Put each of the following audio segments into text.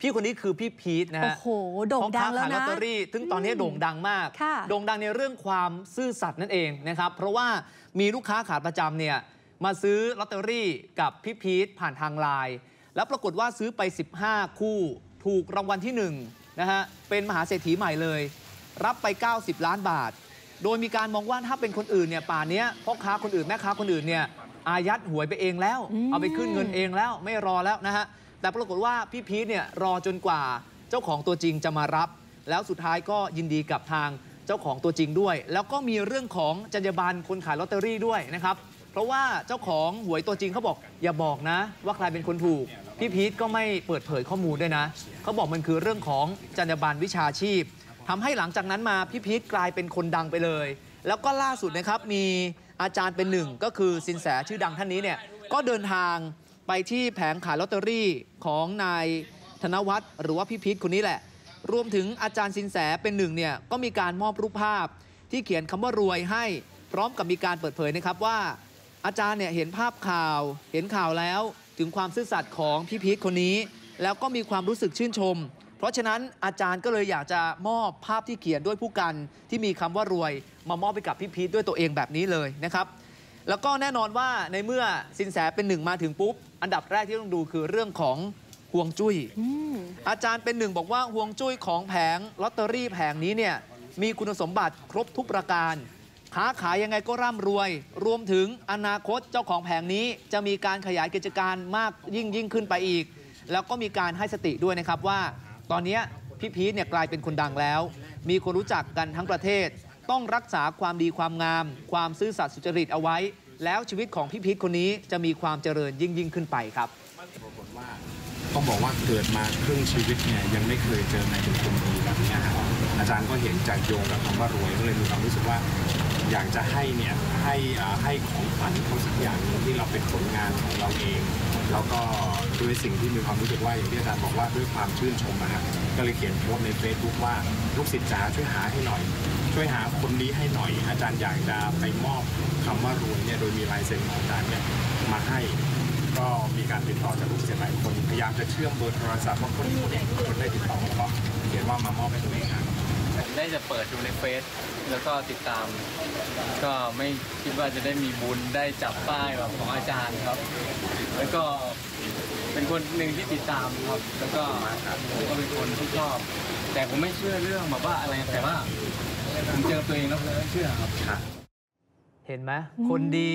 พี่คนนี้คือพี่พีทนะโอ้ฮะโหโด่งดังแล้วพ่อค้าขายลอนะตเตอรี่ซึ่งตอนนี้โด่งดังมากค่ะโด่งดังในเรื่องความซื่อสัตย์นั่นเองนะครับ เพราะว่ามีลูกค้าขาประจำเนี่ยมาซื้อลอตเตอรี่กับพี่พีทผ่านทางไลน์แล้วปรากฏว่าซื้อไป 15 คู่ ถูกรางวัลที่1นะฮะเป็นมหาเศรษฐีใหม่เลย รับไป 90 ล้านบาท โดยมีการมองว่าถ้าเป็นคนอื่นเนี่ยป่านเนี้ยพ่อค้าคนอื่นแม่ค้าคนอื่นเนี่ยอายัดหวยไปเองแล้วอืมเอาไปขึ้นเงินเองแล้วไม่รอแล้วนะฮะ แต่ปรากฏว่าพี่พีทเนี่ยรอจนกว่าเจ้าของตัวจริงจะมารับ แล้วสุดท้ายก็ยินดีกับทางเจ้าของตัวจริงด้วย แล้วก็มีเรื่องของจรรยาบรรณคนขายลอตเตอรี่ด้วยนะครับ เพราะว่าเจ้าของหวยตัวจริงเขาบอกอย่าบอกนะ ว่าใครเป็นคนถูก พี่พีทก็ไม่เปิดเผยข้อมูลด้วยนะเขาบอกมันคือเรื่องของจรรยาบรรณวิชาชีพทำให้หลังจากนั้นมาพี่พีทกลายเป็นคนดังไปเลย แล้วก็ล่าสุดนะครับมีอาจารย์เป็นหนึ่งก็คือสินแสชื่อดังท่านนี้เนี่ยก็เดินทาง ไปที่แผงขายลอตเตอรี่ของนายธนวัฒน์หรือว่าพี่พีทคนนี้แหละ รวมถึงอาจารย์สินแสเป็นหนึ่งเนี่ยก็มีการมอบรูปภาพที่เขียนคำว่ารวยให้พร้อมกับมีการเปิดเผยนะครับว่า อาจารย์เนี่ยเห็นภาพข่าว เห็นข่าวแล้วถึงความซื่อสัตย์ของพี่พีทคนนี้ แล้วก็มีความรู้สึกชื่นชม เพราะฉะนั้นอาจารย์ก็เลยอยากจะมอบภาพที่เขียนด้วยผู้กันที่มีคำว่ารวย มามอบไปกับพี่พีทด้วยตัวเองแบบนี้เลยนะครับ แล้วก็แน่นอนว่าในเมื่อสินแสเป็นหนึ่งมาถึงปุ๊บ อันดับแรกที่ต้องดูคือเรื่องของห่วงจุ้ยอืมอาจารย์เป็นหนึ่งบอกว่าห่วงจุ้ยของแผงลอตเตอรี่แผงนี้เนี่ยมีคุณสมบัติครบทุกประการ ค้าขายยังไงก็ร่ำรวย รวมถึงอนาคตเจ้าของแผงนี้จะมีการขยายกิจการมากยิ่งยิ่งขึ้นไปอีก แล้วก็มีการให้สติด้วยนะครับว่า ตอนเนี้ยพี่พีทเนี่ยกลายเป็นคนดังแล้ว มีคนรู้จักกันทั้งประเทศ ต้องรักษาความดีความงาม ความซื่อสัตย์สุจริตเอาไว้ แล้วชีวิตของพี่พิษคนนี้จะมีความเจริญยิ่งยิ่งขึ้นไปครับปรากฏว่าต้องบอกว่าเกิดมาครึ่งชีวิตเนี่ยยังไม่เคยเจอในบุคคลดีแบบนี้ครับอาจารย์ก็เห็นจากโยงกับคำว่ารวยก็เลยมีความรู้สึกว่า อยากจะให้เนี่ยให้ให้ของขวัญเขาสักอย่างที่เราเป็นผลงานของเราเอง แล้วก็ด้วยสิ่งที่มีความรู้สึกว่าอย่างที่อาจารย์บอกว่าด้วยความชื่นชมนะครับก็เลยเขียนโพสต์ใน Facebook ว่าลูกศิษย์จ๋าช่วยหาให้หน่อย ช่วยหาคนนี้ให้หน่อย อาจารย์อยากจะไปมอบคำว่ารวยเนี่ยโดยมีลายเซ็นของอาจารย์เนี่ยมาให้ก็มีการติดต่อจากลูกศิษย์หลายคนพยายามจะเชื่อมเบอร์โทรศัพท์ว่าคนคนนี้คนได้ติดต่อแล้วก็เขียนว่ามามอบให้ตัวเองครั ได้จะเปิดดูในเฟซแล้วก็ติดตาม ก็ไม่คิดว่าจะได้มีบุญได้จับป้ายแบบของอาจารย์ครับ แล้วก็เป็นคนหนึ่งที่ติดตามครับ แล้วก็ผมก็เป็นคนที่ชอบ แต่ผมไม่เชื่อเรื่องแบบว่าอะไรแต่ว่าผมเจอตัวเองแล้วผมเชื่อครับ เห็นไหมอืมคนดี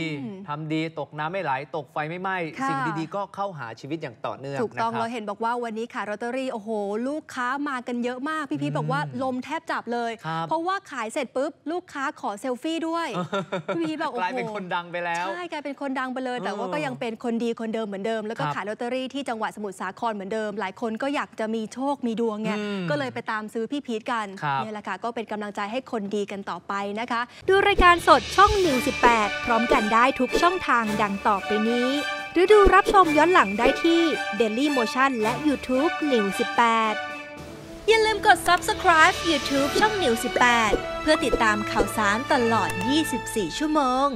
ทำดีตกน้ำไม่ไหล ตกไฟไม่ไหม้ค่ะสิ่งดีๆ ก็เข้าหาชีวิตอย่างต่อเนื่องถูกต้องนะคเรารับเห็นบอกว่าวันนี้ขายลอตเตอรี่โอ้โห ลูกค้ามากันเยอะมาก พี่พีทอืมบอกว่าลมแทบจับเลยครับเพราะว่าขายเสร็จปุ๊บ ลูกค้าขอเซลฟี่ด้วยพี่พีทบอกโอ้กโหลายเป็นคนดังไปแล้วใช่กลายเป็นคนดังไปเลย แต่ว่าเออก็ยังเป็นคนดีคนเดิมเหมือนเดิม แล้วก็ครับขายลอตเตอรี่ที่จังหวัดสมุทรสาครเหมือนเดิม หลายคนก็อยากจะมีโชคมีดวงไงอืมก็เลยไปตามซื้อพี่พีทกันครับเนี่ยแหละค่ะก็เป็นกำลังใจให้คนดีกันต่อไปนะคะ ดูรายการสดช่องนิว18พร้อมกันได้ทุกช่องทางดังต่อไปนี้หรือดูรับชมย้อนหลังได้ที่ Daily Motion และ YouTube New 18 อย่าลืมกด subscribe YouTube ช่อง New 18 เพื่อติดตามข่าวสารตลอด 24 ชั่วโมง